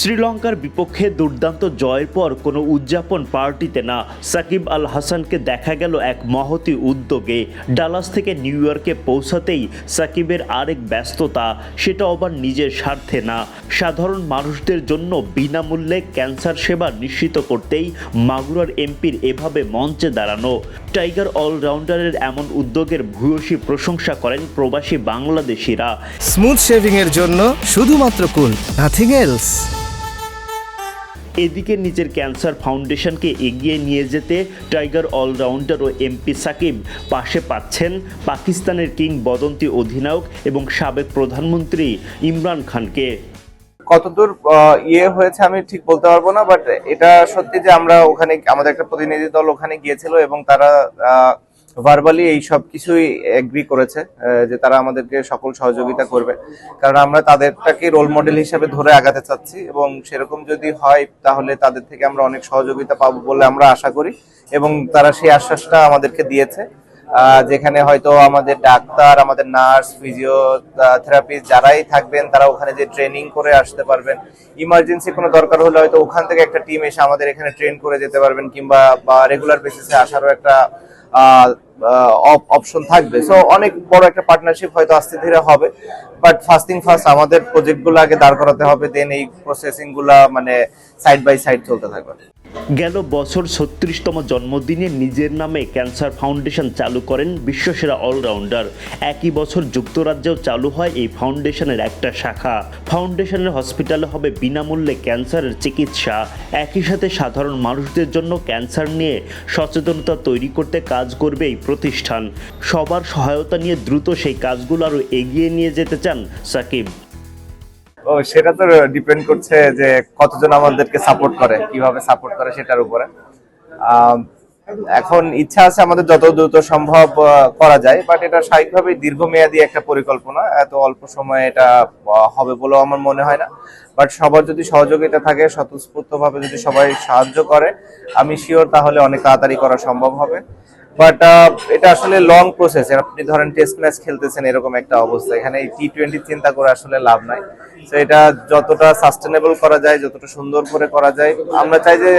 শ্রীলঙ্কার বিপক্ষে দুর্দান্ত জয়ের পর কোনো উদযাপন পার্টিতে না। সাকিব আল হাসানকে দেখা গেল এক মহতি উদ্যোগে। ডালাস থেকে নিউ ইয়র্কে পৌঁছাতেই সাকিবের আরেক ব্যস্ততা, সেটা আবার নিজের স্বার্থে না। সাধারণ মানুষদের জন্য বিনামূল্যে ক্যান্সার সেবা নিশ্চিত করতেই মাগুরার এমপির এভাবে মঞ্চে দাঁড়ানো। টাইগার অলরাউন্ডারের এমন উদ্যোগের ভূয়সী প্রশংসা করেন প্রবাসী বাংলাদেশিরা। স্মুথ শেভিং এর জন্য শুধুমাত্র কুল নাথিং এলস এদিকে নিজের ক্যান্সার ফাউন্ডেশনকে এগিয়ে নিয়ে যেতে টাইগার অলরাউন্ডার ও এমপি সাকিব পাশে পাচ্ছেন পাকিস্তানের কিংবদন্তি অধিনায়ক এবং সাবেক প্রধানমন্ত্রী ইমরান খানকে। কতদূর ইয়ে হয়েছে আমি ঠিক বলতে পারব না, বাট এটা সত্যি যে আমরা ওখানে, আমাদের একটা প্রতিনিধি দল ওখানে গিয়েছিল এবং তারা ভার্বালি এই সব কিছুই এগ্রি করেছে যে তারা আমাদেরকে সকল সহযোগিতা করবে। কারণ আমরা তাদেরটাকে রোল মডেল হিসেবে ধরে আগাতে চাচ্ছি এবং সেরকম যদি হয়, তাহলে তাদের থেকে আমরা অনেক সহযোগিতা পাবো বলে আমরা আশা করি এবং তারা সেই আশ্বাসটা আমাদেরকে দিয়েছে। যেখানে হয়তো আমাদের ডাক্তার, আমাদের নার্স, ফিজিওথেরাপিস্ট যারাই থাকবেন, তারা ওখানে যে ট্রেনিং করে আসতে পারবেন। ইমার্জেন্সি কোনো দরকার হলে হয়তো ওখান থেকে একটা টিম এসে আমাদের এখানে ট্রেন করে যেতে পারবেন কিংবা বা রেগুলার বেসিসে আসারও একটা অপশন থাকবে। সো অনেক বড় একটা পার্টনারশিপ হয়তো আস্তে ধীরে হবে। বাট ফার্স্ট থিং ফার্স্ট আমাদের প্রজেক্টগুলো আগে দাঁড় করাতে হবে দেন এই প্রসেসিংগুলো মানে সাইড বাই সাইড চলতে থাকবে। গেল বছর ছত্রিশতম জন্মদিনে নিজের নামে ক্যান্সার ফাউন্ডেশন চালু করেন বিশ্বসেরা অলরাউন্ডার। একই বছর যুক্তরাজ্যেও চালু হয় এই ফাউন্ডেশনের একটা শাখা। ফাউন্ডেশনের হসপিটালে হবে বিনামূল্যে ক্যান্সারের চিকিৎসা। একই সাথে সাধারণ মানুষদের জন্য ক্যান্সার নিয়ে সচেতনতা তৈরি করতে কাজ করবে এই প্রতিষ্ঠান। সবার সহায়তা নিয়ে দ্রুত সেই কাজগুলো আরও এগিয়ে নিয়ে যেতে চান সাকিব। ও, সেটা তো ডিপেন্ড করছে যে কতজন আমাদেরকে সাপোর্ট করে, কীভাবে সাপোর্ট করে সেটার উপরে। এখন ইচ্ছা আছে আমাদের যত দ্রুত সম্ভব করা যায় বাট এটা স্বাভাবিকভাবে দীর্ঘমেয়াদী একটা পরিকল্পনা, এত অল্প সময়ে এটা হবে বলেও আমার মনে হয় না। বাট সবার যদি সহযোগিতা থাকে স্বতঃস্ফূর্ত ভাবে যদি সবাই সাহায্য করে, আমি শিওর তাহলে অনেক তাড়াতাড়ি করা সম্ভব হবে। বাট এটা আসলে লং প্রসেস আপনি ধরেন টেস্ট ম্যাচ খেলতেছেন এরকম একটা অবস্থা। এখানে টি টোয়েন্টি চিন্তা করে আসলে লাভ নাই। তো এটা যতটা সাস্টেনেবল করা যায়, যতটা সুন্দর করে করা যায়, আমরা চাই যে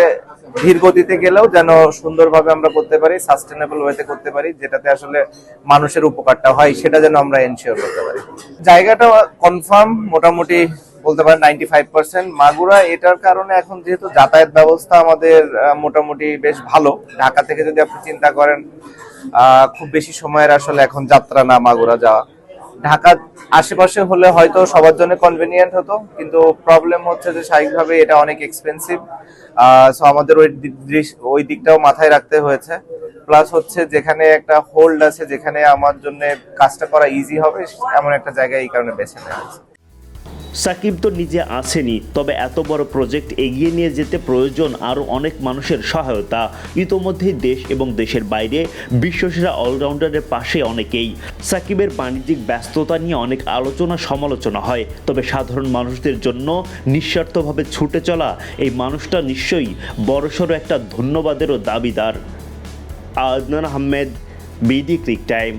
ধীর গতিতে গেলেও যেন সুন্দরভাবে আমরা করতে পারি সাস্টেনেবল ওয়েতে করতে পারি, যেটাতে আসলে মানুষের উপকারটা হয়, সেটা যেন আমরা এনশিওর করতে পারি। জায়গাটা কনফার্ম মোটামুটি বলতে পারেন নাইনটি ফাইভ পার্সেন্ট মাগুরা এটার কারণে এখন যেহেতু যাতায়াত ব্যবস্থা আমাদের মোটামুটি বেশ ভালো। ঢাকা থেকে যদি আপনি চিন্তা করেন খুব বেশি সময়ের আসলে এখন যাত্রা না মাগুরা যাওয়া। ঢাকা আশেপাশে হলে হয়তো সবার জন্য কনভেনিয়েন্ট হতো, কিন্তু প্রবলেম হচ্ছে যে স্বাভাবিকভাবে এটা অনেক এক্সপেন্সিভ সো আমাদের ওই ওই দিকটাও মাথায় রাখতে হয়েছে। প্লাস হচ্ছে যেখানে একটা হোল্ড আছে, যেখানে আমার জন্য কাজটা করা ইজি হবে, এমন একটা জায়গায় এই কারণে বেছে নেওয়া হয়েছে। সাকিব তো নিজে আসেনি তবে এত বড় প্রজেক্ট এগিয়ে নিয়ে যেতে প্রয়োজন আরও অনেক মানুষের সহায়তা। ইতোমধ্যেই দেশ এবং দেশের বাইরে বিশ্বসেরা অলরাউন্ডারের পাশে অনেকেই। সাকিবের বাণিজ্যিক ব্যস্ততা নিয়ে অনেক আলোচনা সমালোচনা হয়, তবে সাধারণ মানুষদের জন্য নিঃস্বার্থভাবে ছুটে চলা এই মানুষটা নিশ্চয়ই বড়সড় একটা ধন্যবাদেরও দাবিদার। Adnan Ahmed, BD cric time.